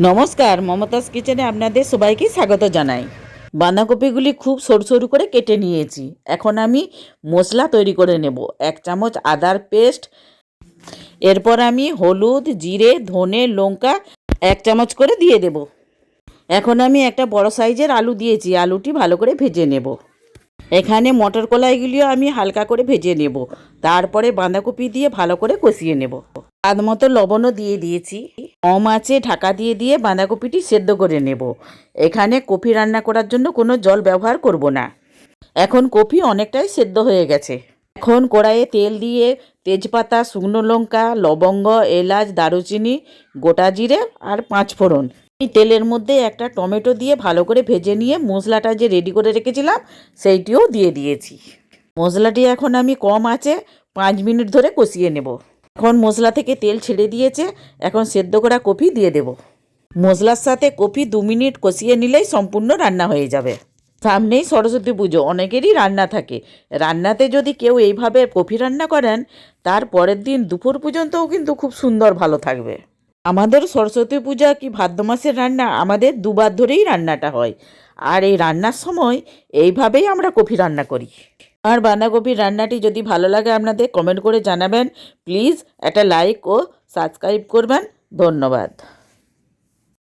নমস্কার, মমতাজ কিচেনে আপনাদের সবাইকে স্বাগত জানাই। বাঁধাকপিগুলি খুব সরু সরু করে কেটে নিয়েছি। এখন আমি মশলা তৈরি করে নেব। এক চামচ আদার পেস্ট, এরপর আমি হলুদ, জিরে, ধনে, লঙ্কা এক চামচ করে দিয়ে দেব। এখন আমি একটা বড় সাইজের আলু দিয়েছি। আলুটি ভালো করে ভেজে নেব। এখানে মটর কলাইগুলিও আমি হালকা করে ভেজে নেব। তারপরে বাঁধাকপি দিয়ে ভালো করে কষিয়ে নেব। স্বাদ মতো লবণও দিয়ে দিয়েছি। কম আছে, ঢাকা দিয়ে দিয়ে বাঁধাকপিটি সেদ্ধ করে নেব। এখানে কফি রান্না করার জন্য কোনো জল ব্যবহার করব না। এখন কফি অনেকটাই সেদ্ধ হয়ে গেছে। এখন কড়াইয়ে তেল দিয়ে তেজপাতা, শুকনো লঙ্কা, লবঙ্গ, এলাচ, দারুচিনি, গোটা জিরে আর পাঁচ ফোড়ন। এই তেলের মধ্যে একটা টমেটো দিয়ে ভালো করে ভেজে নিয়ে মশলাটা যে রেডি করে রেখেছিলাম, সেইটিও দিয়ে দিয়েছি। মশলাটি এখন আমি কম আছে, পাঁচ মিনিট ধরে কষিয়ে নেব। এখন মশলা থেকে তেল ছেড়ে দিয়েছে, এখন সেদ্ধ করা কপি দিয়ে দেব। মশলার সাথে কপি দু মিনিট কষিয়ে নিলেই সম্পূর্ণ রান্না হয়ে যাবে। সামনেই সরস্বতী পুজো, অনেকেরই রান্না থাকে। রান্নাতে যদি কেউ এইভাবে কফি রান্না করেন, তার পরের দিন দুপুর পর্যন্তও কিন্তু খুব সুন্দর ভালো থাকবে। আমাদের সরস্বতী পূজা কি ভাদ্র মাসের রান্না? আমাদের দুবার ধরেই রান্নাটা হয়। আর এই রান্নার সময় এইভাবেই আমরা কফি রান্না করি। আর বাঁধাকপির রান্নাটি যদি ভালো লাগে আপনাদের কমেন্ট করে জানাবেন। প্লিজ একটা লাইক ও সাবস্ক্রাইব করবেন। ধন্যবাদ।